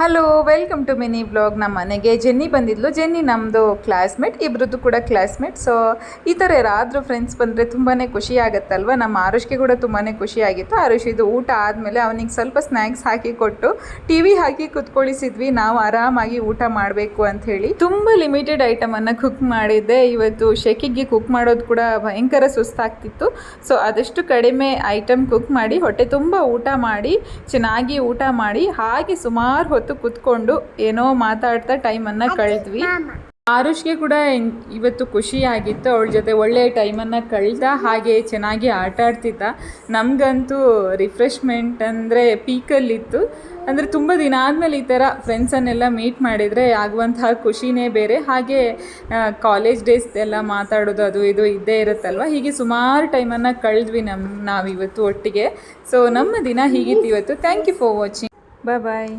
Hello welcome to mini blog ನಮ್ಮ ಮನೆಗೆ Jenny ಬಂದಿದ್ಲು. ಜೆನ್ನಿ ನಮ್ಮದು ಕ್ಲಾಸ್ಮೇಟ್ ಇಬ್ಬರದ್ದು ಕೂಡ ಕ್ಲಾಸ್ಮೇಟ್ ಸೊ ಈ ಥರ ಯಾರಾದರೂ ಫ್ರೆಂಡ್ಸ್ ಬಂದರೆ ತುಂಬಾ ಖುಷಿ ಆಗುತ್ತಲ್ವ? ನಮ್ಮ ಆರುಷ್ಗೆ ಕೂಡ ತುಂಬಾ ಖುಷಿ ಆಗಿತ್ತು. ಆರುಷ್ ಇದು ಊಟ ಆದಮೇಲೆ ಅವನಿಗೆ ಸ್ವಲ್ಪ ಸ್ನ್ಯಾಕ್ಸ್ ಹಾಕಿ ಕೊಟ್ಟು ಟಿ ವಿ ಹಾಕಿ ಕುತ್ಕೊಳಿಸಿದ್ವಿ. ನಾವು ಆರಾಮಾಗಿ ಊಟ ಮಾಡಬೇಕು ಅಂತ ಹೇಳಿ. ತುಂಬ ಲಿಮಿಟೆಡ್ ಐಟಮನ್ನು ಕುಕ್ ಮಾಡಿದ್ದೆ. ಇವತ್ತು ಶೆಕಿಗೆ ಕುಕ್ ಮಾಡೋದು ಕೂಡ ಭಯಂಕರ ಸುಸ್ತಾಗ್ತಿತ್ತು. ಸೊ ಆದಷ್ಟು ಕಡಿಮೆ ಐಟಮ್ ಕುಕ್ ಮಾಡಿ, ಹೊಟ್ಟೆ ತುಂಬ ಊಟ ಮಾಡಿ, ಚೆನ್ನಾಗಿ ಊಟ ಮಾಡಿ, ಹಾಗೆ ಸುಮಾರು ಕುತ್ಕೊಂಡು ಏನೋ ಮಾತಾಡ್ತಾ ಟೈಮನ್ನು ಕಳೆದ್ವಿ. ಆರುಷ್ಗೆ ಕೂಡ ಇವತ್ತು ಖುಷಿ ಆಗಿತ್ತು ಅವಳ ಜೊತೆ ಒಳ್ಳೆಯ ಟೈಮನ್ನು ಕಳೆದ ಹಾಗೆ ಚೆನ್ನಾಗಿ ಆಟ ಆಡ್ತಿದ್ದ. ನಮಗಂತೂ ರಿಫ್ರೆಶ್ಮೆಂಟ್ ಅಂದರೆ ಪೀಕಲ್ಲಿತ್ತು. ಅಂದರೆ ತುಂಬ ದಿನ ಆದಮೇಲೆ ಈ ಥರ ಫ್ರೆಂಡ್ಸನ್ನೆಲ್ಲ ಮೀಟ್ ಮಾಡಿದರೆ ಆಗುವಂತಹ ಖುಷಿನೇ ಬೇರೆ. ಹಾಗೆ ಕಾಲೇಜ್ ಡೇಸ್ ಎಲ್ಲ ಮಾತಾಡೋದು ಅದು ಇದು ಇದ್ದೇ ಇರುತ್ತಲ್ವ? ಹೀಗೆ ಸುಮಾರು ಟೈಮನ್ನು ಕಳೆದ್ವಿ ನಮ್ಮ ನಾವಿವತ್ತು ಒಟ್ಟಿಗೆ. ಸೊ ನಮ್ಮ ದಿನ ಹೀಗಿತ್ತು ಇವತ್ತು. Thank you for watching bye bye